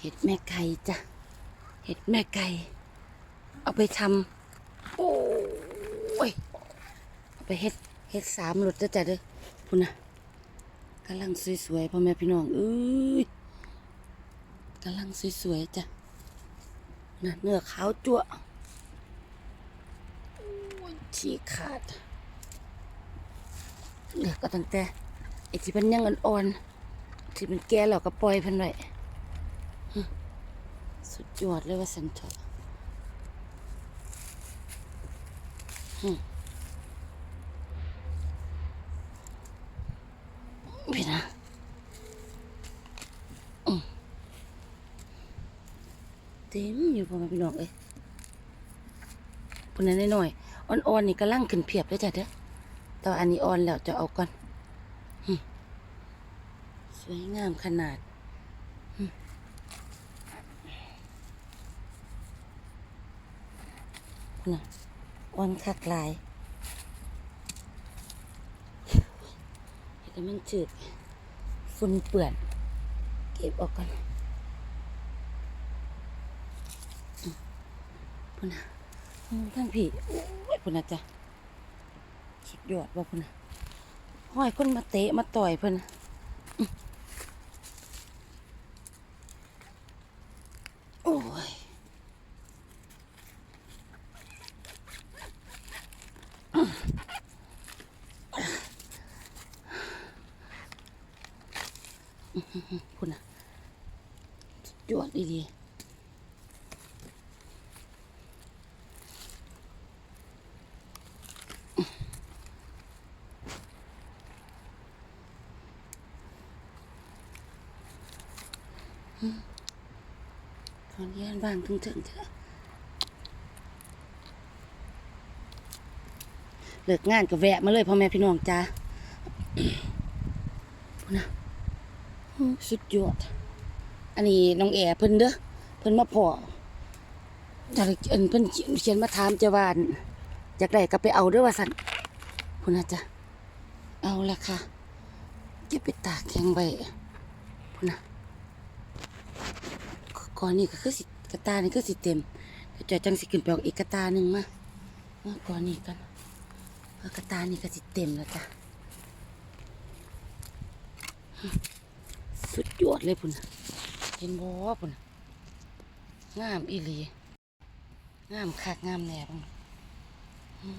เห็ดแม่ไก่จ้ะ เห็ดแม่ไก่ เอาไปทำโอ้ยเอาไปเฮ็ดเฮ็ดสามรสจ้ะจ้ะเด้อพุ่นนะกำลังสวยๆพ่อแม่พี่น้องเอ้ยกำลังสวยๆจ้ะนะเนื้อขาวจั่วฉีกขาดเลือกก็ตั้งแต่ไอ้ที่มันยังอ่อนๆ ที่มันแก่แล้วก็ปล่อยเพิ่นไว้สุดยอดเลยว่าสันเถอะพี่นะเต็มอยู่พ่อแม่พี่น้องเอ้ยปุ่นนั้นหน้อยๆอ่อนๆนี่กำลังขึ้นเพียบเลยจ้ะเด้อแต่ว่าอันนี้อ่อนแล้วจะเอาก่อน สวยงามขนาด น่ะอ่อนคักลายเห็นแต่มันจืดฝุ่นเปื่อน เก็บออกก่อนพุ่นน่ะทั้งพี่โอ้ยพุ่นน่ะจ้ะสุดยอดว่พุ่นน่ะห้อยคนมาเตะมาต่อยเพิ่นน่ะอืมโอ้ย พุ่นน่ะสุดยอดดีๆขออนุญาตบ้างถึงถึงเถอะเลิกงานก็แวะมาเลยพ่อแม่พี่น้องจ้านะ สุดยอด อันนี้น้องแอเพิ่นเด้อเพิ่นมาพอจากเอิ้นเพิ่นเขียนมาถามเจ้าบ้านอยากได้ก็ไปเอาเด้อว่าสั่นพูดนะจ้ะเอาละค่ะเก็บไปตากแข็งไว้พูดนะก่อนนี่ก็คือสิกระตานี่คือสิเต็มเดี๋ยวจะจังสิขึ้นไปเอาอีกกระตาหนึ่งมามาก่อนนี่กันกระตานี่ก็สิเต็มแล้วจ้ะ สุดยอดเลยพุ่นเห็นบ่พุ่นงามอีหลีงามคักงามแหน่พุ่นน่ะอืม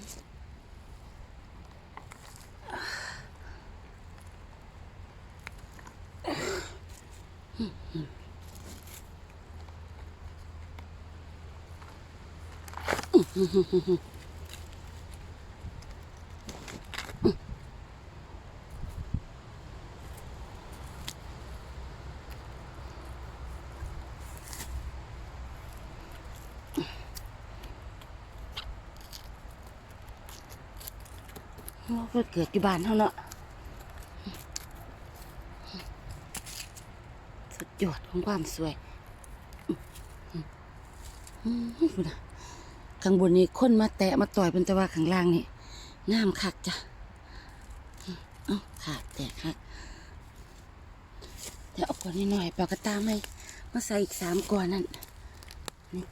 เราก็เกิดอยู่บ้านเท่าเนาะสุดยอดของความสวยข้างบนนี่คนมาแตะมาต่อยเป็นแต่ว่าข้างล่างนี่งามคักจ้ะเอ้าขาดแตกคักเดี๋ยวเอาก่อนนิดหน่อยเปลากระตาไหมมาใส่อีกสามก่อนนั่นนี่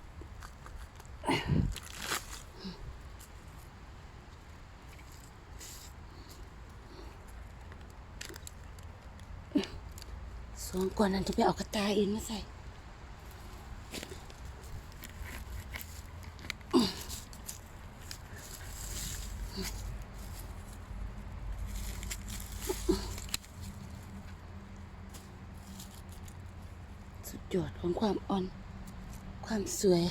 สองก่อนนั้นจะไปเอากระตาอินมาใส่สุดยอดของความอ่อน ความสวย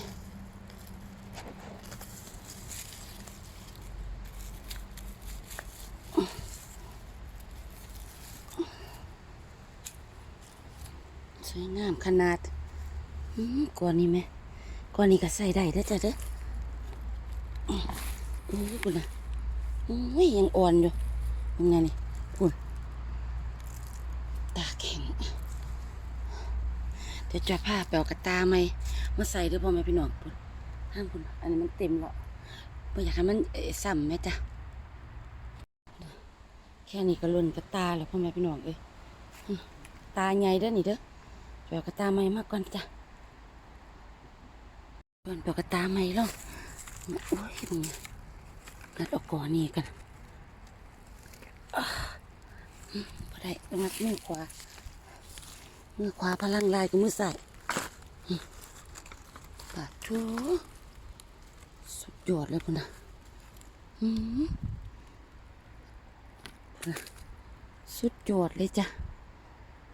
สวยงามขนาดอืมก่อนนี้ไหมก่อนนี้ก็ใส่ได้เด้อจ้ะเด้ออืมอุ้ยปุ่นนะอุ้ยยังอ่อนอยู่ยังไงนี่ปุ่นตาแข็งเดี๋ยวจะผ้าแปลกระตาไหมมาใส่ด้วยพ่อแม่พี่น้องพุ่นห้ามพุ่นอันนี้มันเต็มแล้วไม่อยากให้มันเอ่อซ้ำแม่จ้ะแค่นี้ก็ล่นกระตาแล้วพ่อแม่พี่น้องเอ้ยตาใหญ่เด้อนี่เด้อ แปลกระตาใหม่มากก่อนจ้ะเพิ่นแปลกระตาใหม่ล้วโอ้ยมึงงัดออกก่อนนี่กันอ่าอืมบ่ได้งัดมือขวา มือขวาพลังลายกับมือใส่ายอืมปาดชูสุดยอดเลยพุ่นะอืมพุ่นน่ะสุดยอดเลยจ้ะ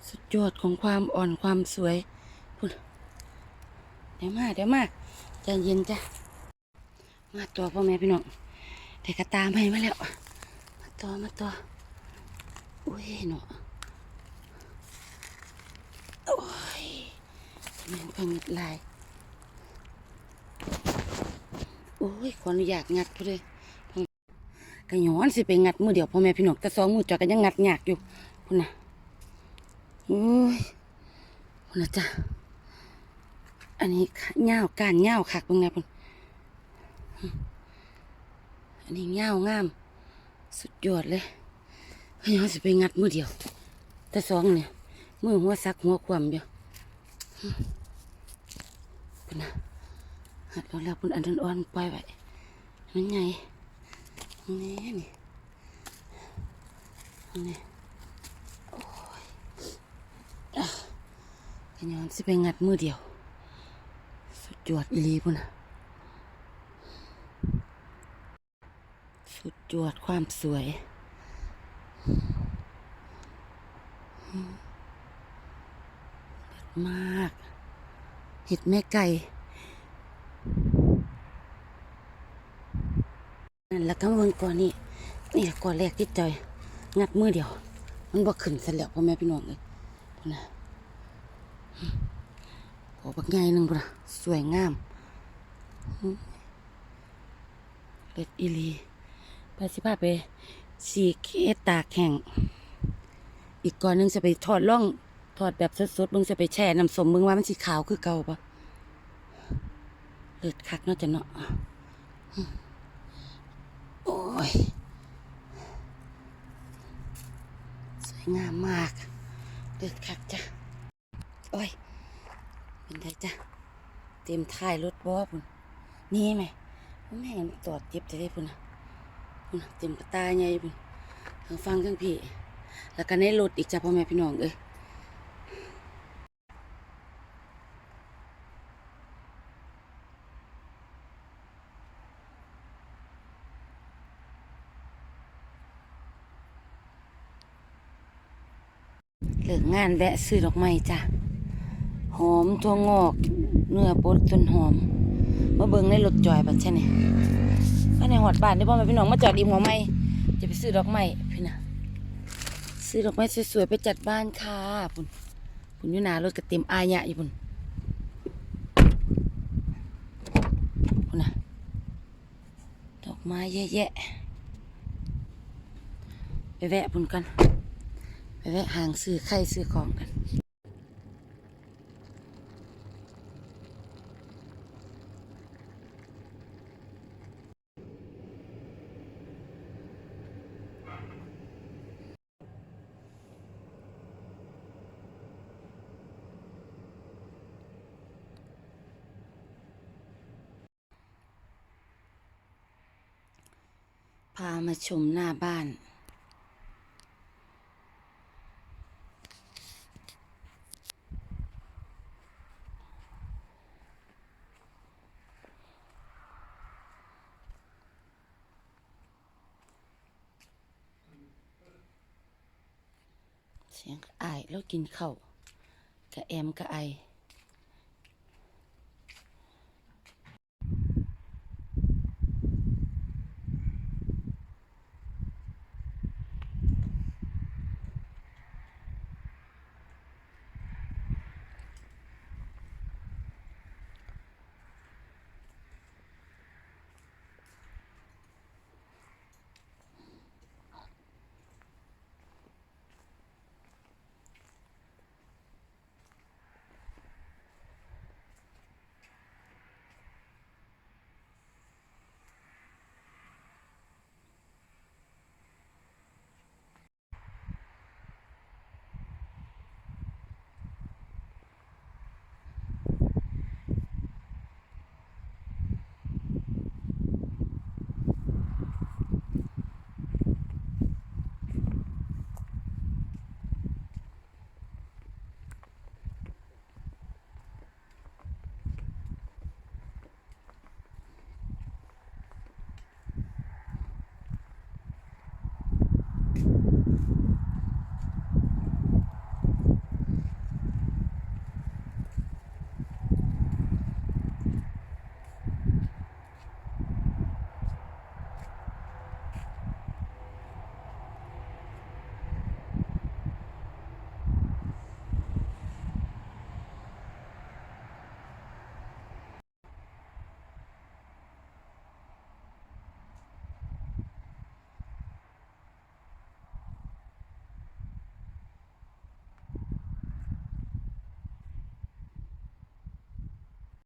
สุดยอดของความอ่อนความสวยพุ่นเดี๋ยวมาเดี๋ยวมาใจเย็นจ้ะมาตัวพ่อแม่พี่น้องแต่กระตามให้มาแล้ว มาต่อมาต่ออุ้ยเนาะโอ้ยแม่งพังดลายโอ้ยขออนุญาตงัดพอเลยกระย้อนสิไปงัดมือเดียวพ่อแม่พี่น้องแต่สองมือจอกันยังงัดยากอยู่พุ่นะ โอ้ยพุ่นน่ะจ้ะอันนี้เงาการเงาคักเป็นไงพุ่นอันนี้เงางาม สุดยอดเลยกระย้อนสิไปงัดมือเดียว แต่สองเนี่ยมือหัวซักหัวความอยู่ปุ่นนะหัดเราแล้วปุ่นอันนั้นอ่อนปล่อยไว้นั่นไงนี่นี่นี่โอ้ยอะ กย้อนสิไปงัดมือเดียว สุดยอดอีลีปุ่นนะสุดยอดความสวยมาก เห็ดแม่ไก่นั่นแล้วก็เบิ่งก่อนนี่นี่ก่อนแรกที่จอย งัดมือเดียว มันบ่ขึ้นซะแล้วพ่อแม่พี่น้องเลยนะ โอ้บักใหญ่หนึ่งพุ่นนะสวยงามเล็ดอีลีไปสิพาไปสีเคตาแห้งอีกก่อนหนึงจะไปทอดล่องทอดแบบสดๆมึงจะไปแช่น้ำสมมึงว่ามันสีขาวคือเก่าปะเลือดคักเนาจะเนาะโอ้ย สวยงามมากเลือดคักจ้ะ อ้ยเป็นไงจ้ะเต็มท้ายรถบอพุ่นนี่ไหมแม่งตอดเจ็บจะได้พุ่นนะพุ่นเต็มกระตาใหญ่พุ่นทางฟังทั้งพี่ แล้วก็ในรถอีกจ้ะพ่อแม่พี่น้องเอ้ยเลิกงานแวะซื้อดอกไม้จ้ะ หอมตัวงอก เนื้อปดต้นหอม มาเบิ่งในรถจอยบัดใช่ไหมก็ในหอดบ้านได้บ่แม่พี่น้องมาจอดอีหัวไม้จะไปซื้อดอกไม้พี่นะซื้อดอกไม้สวยๆไปจัดบ้านค่ะพุ่นพุ่นอยู่หนารถก็เต็มอายะอยู่พุ่นพุ่นนะดอกไม้เยอะแยะไปแวะพุ่นกันไปแวะห่างซื้อไข่ซื้อของกัน พามาชมหน้าบ้าน เสียงไอแล้วกินข้าวกะแอมกะไอ